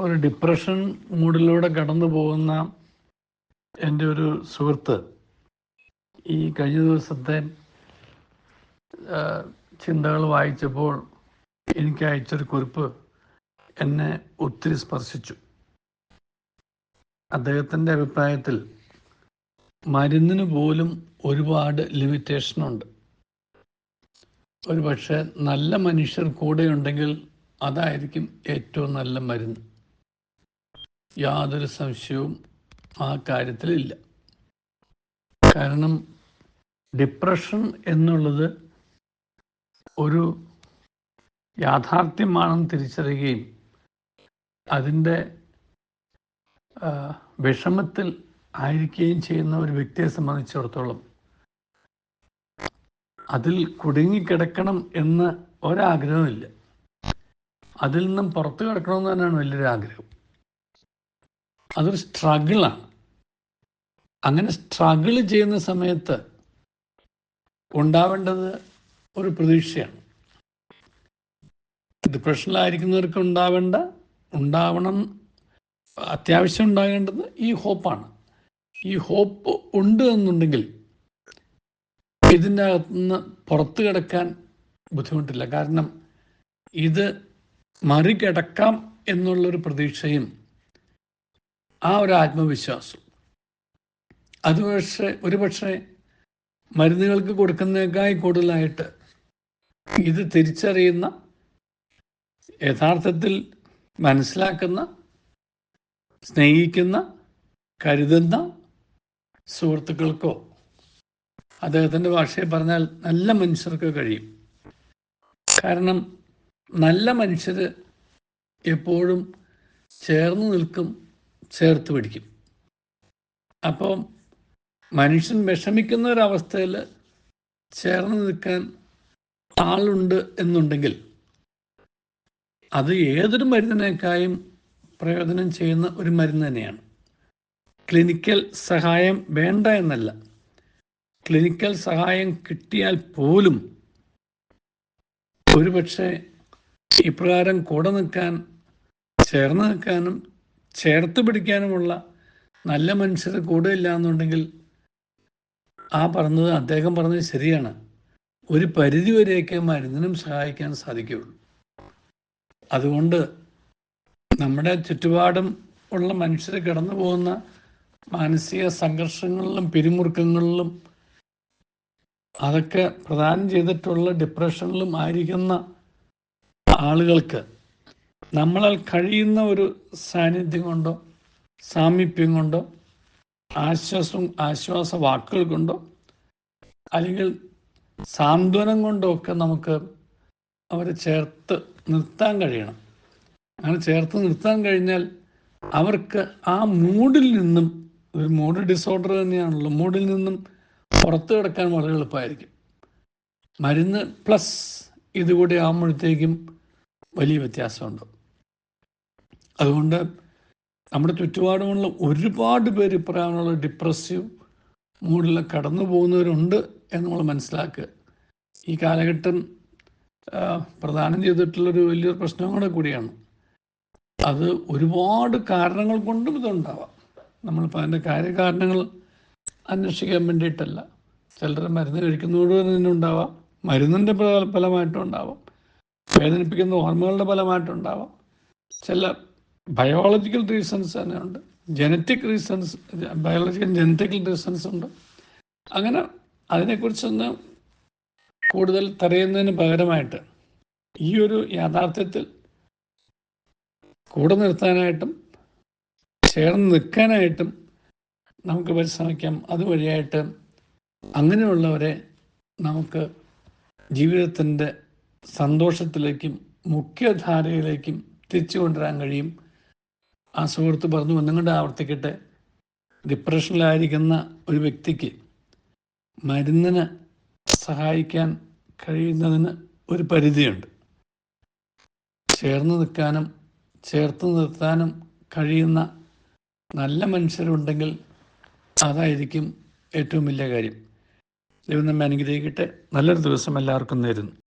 ഒരു ഡിപ്രഷൻ മൂഡിലൂടെ കടന്നു പോകുന്ന എന്റെ ഒരു സുഹൃത്ത് ഈ കഴിഞ്ഞ ദിവസത്തെ ചിന്തകൾ വായിച്ചപ്പോൾ എനിക്ക് അയച്ചൊരു കുറിപ്പ് എന്നെ ഒത്തിരി സ്പർശിച്ചു. അദ്ദേഹത്തിന്റെ അഭിപ്രായത്തിൽ മരുന്നിന് പോലും ഒരുപാട് ലിമിറ്റേഷനുണ്ട് ഒരു പക്ഷേ നല്ല മനുഷ്യർ കൂടെയുണ്ടെങ്കിൽ അതായിരിക്കും ഏറ്റവും നല്ല മരുന്ന്. യാതൊരു സംശയവും ആ കാര്യത്തിലില്ല കാരണം ഡിപ്രഷൻ എന്നുള്ളത് ഒരു യാഥാർത്ഥ്യമാണെന്ന് തിരിച്ചറിയുകയും അതിന്റെ വിഷമത്തിൽ ആയിരിക്കുകയും ചെയ്യുന്ന ഒരു വ്യക്തിയെ സംബന്ധിച്ചിടത്തോളം അതിൽ കുടുങ്ങിക്കിടക്കണം എന്ന് ഒരാഗ്രഹമില്ല അതിൽ നിന്നും പുറത്തു കിടക്കണമെന്ന് തന്നെയാണ് വലിയൊരു ആഗ്രഹം. അതൊരു സ്ട്രഗിളാണ് അങ്ങനെ സ്ട്രഗിൾ ചെയ്യുന്ന സമയത്ത് ഉണ്ടാവേണ്ടത് ഒരു പ്രതീക്ഷയാണ്. ഡിപ്രഷനിലായിരിക്കുന്നവർക്ക് ഉണ്ടാവേണ്ട ഉണ്ടാവണം അത്യാവശ്യം ഉണ്ടാകേണ്ടത് ഈ ഹോപ്പാണ് ഈ ഹോപ്പ് ഉണ്ട് എന്നുണ്ടെങ്കിൽ ഇതിന്റെ അകത്തുനിന്ന് പുറത്തു കിടക്കാൻ ബുദ്ധിമുട്ടില്ല. കാരണം ഇത് മറികടക്കാം എന്നുള്ളൊരു പ്രതീക്ഷയും ആ ഒരു ആത്മവിശ്വാസം. അത് പക്ഷേ ഒരു പക്ഷേ മരുന്നുകൾക്ക് കൊടുക്കുന്നതിനേക്കാൾ കൂടുതലായിട്ട് ഇത് തിരിച്ചറിയുന്ന യഥാർത്ഥത്തിൽ മനസ്സിലാക്കുന്ന സ്നേഹിക്കുന്ന കരുതുന്ന സുഹൃത്തുക്കൾക്കോ അദ്ദേഹത്തിന്റെ ഭാഷയിൽ പറഞ്ഞാൽ നല്ല മനുഷ്യർക്ക് കഴിയും. കാരണം നല്ല മനുഷ്യർ എപ്പോഴും ചേർന്ന് നിൽക്കും ചേർത്ത് പിടിക്കും. അപ്പോൾ മനുഷ്യൻ വിഷമിക്കുന്ന ഒരവസ്ഥയിൽ ചേർന്ന് നിൽക്കാൻ ആളുണ്ട് എന്നുണ്ടെങ്കിൽ അത് ഏതൊരു മരുന്നിനേക്കായും പ്രയോജനം ചെയ്യുന്ന ഒരു മരുന്ന് തന്നെയാണ്. ക്ലിനിക്കൽ സഹായം വേണ്ട എന്നല്ല. ക്ലിനിക്കൽ സഹായം കിട്ടിയാൽ പോലും ഒരുപക്ഷെ ഇപ്രകാരം കൂടെ നിൽക്കാൻ ചേർന്ന് നിൽക്കാനും ചേർത്ത് പിടിക്കാനുമുള്ള നല്ല മനുഷ്യർ കൂടെ ഇല്ല എന്നുണ്ടെങ്കിൽ ആ പറഞ്ഞത് അദ്ദേഹം പറഞ്ഞത് ശരിയാണ്. ഒരു പരിധി വരെയൊക്കെ മരുന്നിനും സഹായിക്കാൻ സാധിക്കുകയുള്ളൂ. അതുകൊണ്ട് നമ്മുടെ ചുറ്റുപാടും ഉള്ള മനുഷ്യർ കടന്നു പോകുന്ന മാനസിക സംഘർഷങ്ങളിലും പിരിമുറുക്കങ്ങളിലും അതൊക്കെ പ്രദാനം ചെയ്തിട്ടുള്ള ഡിപ്രഷനിലും ആയിരിക്കുന്ന ആളുകൾക്ക് നമ്മളാൽ കഴിയുന്ന ഒരു സാന്നിധ്യം കൊണ്ടോ സാമീപ്യം കൊണ്ടോ ആശ്വാസം ആശ്വാസ വാക്കുകൾ കൊണ്ടോ അല്ലെങ്കിൽ സാന്ത്വനം കൊണ്ടോ ഒക്കെ നമുക്ക് അവരെ ചേർത്ത് നിർത്താൻ കഴിയണം. അങ്ങനെ ചേർത്ത് നിർത്താൻ കഴിഞ്ഞാൽ അവർക്ക് ആ മൂഡിൽ നിന്നും ഒരു മൂഡ് ഡിസോർഡർ തന്നെയാണല്ലോ മൂഡിൽ നിന്നും പുറത്തു കിടക്കാൻ വളരെ എളുപ്പമായിരിക്കും. മരുന്ന് പ്ലസ് ഇതുകൂടി ആകുമ്പോഴത്തേക്കും വലിയ വ്യത്യാസമുണ്ട്. അതുകൊണ്ട് നമ്മുടെ ചുറ്റുപാടുമുള്ള ഒരുപാട് പേര് ഇപ്രായമുള്ള ഡിപ്രസീവ് മൂഡിൽ കടന്നു പോകുന്നവരുണ്ട് എന്ന് നമ്മൾ മനസ്സിലാക്കുക. ഈ കാലഘട്ടം പ്രധാനം ചെയ്തിട്ടുള്ളൊരു വലിയൊരു പ്രശ്നം കൂടെ കൂടിയാണ്. അത് ഒരുപാട് കാരണങ്ങൾ കൊണ്ടും ഇതുണ്ടാവാം. നമ്മളിപ്പോൾ അതിന്റെ കാര്യകാരണങ്ങൾ അന്വേഷിക്കാൻ വേണ്ടിയിട്ടല്ല. ചിലർ മരുന്ന് കഴിക്കുന്നതോട് തന്നെ ഉണ്ടാവാം മരുന്നിന്റെ ഫല- ഫലമായിട്ടും ഉണ്ടാവാം. വേദനിപ്പിക്കുന്ന ഓർമ്മകളുടെ ഫലമായിട്ടുണ്ടാവാം ചില ബയോളജിക്കൽ റീസൺസ് തന്നെ ഉണ്ട്. Genetic reasons biological genetical reasons ഉണ്ട്. അങ്ങനെ അതിനെക്കുറിച്ചൊന്ന് കൂടുതൽ തടയുന്നതിന് പകരമായിട്ട് ഈ ഒരു യാഥാർത്ഥ്യത്തിൽ കൂടെ നിർത്താനായിട്ടും ചേർന്ന് നിൽക്കാനായിട്ടും നമുക്ക് പരിശ്രമിക്കാം. അതുവഴിയായിട്ട് അങ്ങനെയുള്ളവരെ നമുക്ക് ജീവിതത്തിന്റെ സന്തോഷത്തിലേക്കും മുഖ്യധാരയിലേക്കും തിരിച്ചു കൊണ്ടുവരാൻ കഴിയും. ആ സുഹൃത്ത് പറഞ്ഞു ഒന്നും കൊണ്ട് ആവർത്തിക്കട്ടെ ഡിപ്രഷനിലായിരിക്കുന്ന ഒരു വ്യക്തിക്ക് മരുന്നിന് സഹായിക്കാൻ കഴിയുന്നതിന് ഒരു പരിധിയുണ്ട്. ചേർന്ന് നിൽക്കാനും ചേർത്ത് നിർത്താനും കഴിയുന്ന നല്ല മനുഷ്യരുണ്ടെങ്കിൽ അതായിരിക്കും ഏറ്റവും വലിയ കാര്യം. ദൈവം നമ്മെ അനുഗ്രഹിക്കട്ടെ. നല്ലൊരു ദിവസം എല്ലാവർക്കും നേരുന്നു.